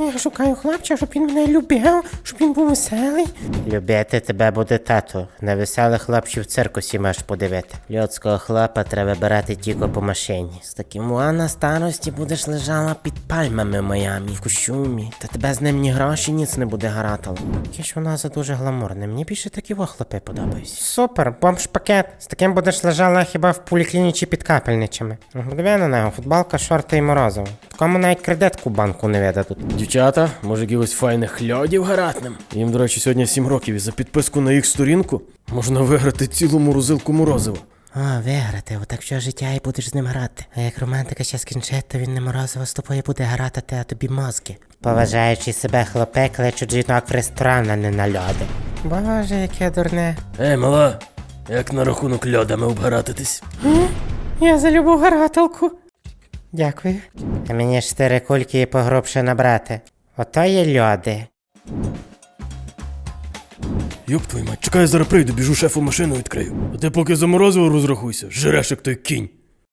Я шукаю хлопця, щоб він мене любив, щоб він був веселий. Любити тебе буде тато. На веселих хлопців в циркусі маєш подивити. Людського хлопа треба брати тільки по машині. З таким а на старості будеш лежала під пальмами в Майамі, в костюмі. Та тебе з ним ні гроші, ніц не буде гаратало. Яке ж вона за дуже гламурне. Мені більше такі хлопи подобаються. Супер, бомж-пакет. З таким будеш лежала хіба в поліклініці під капельничами. Диви на нього, футболка, шорти і морозиво. Такому навіть кредитку банку не видадуть. Дівчата, може якихось файних льодів гаратним? Їм, до речі, сьогодні 7 років і за підписку на їх сторінку можна виграти цілу морозилку морозива. О, виграти, отак все життя і будеш з ним грати. А як романтика ще скінчить, то він не морозиво з тобою буде гратати, а тобі мозки. Поважаючи себе хлопи, кличуть жінок в ресторан, а не на льоди. Боже, яке дурне. Ей, мала, як на рахунок льодами обгаратитись? Я залюбу гарателку. Дякую. А мені ж чотири кульки і погрубше набрати. Ото є льоди. Йоп твою мать, чекай, я зараз прийду, біжу шефу машину відкрию. А ти поки заморозиво розрахуйся, жреш як той кінь.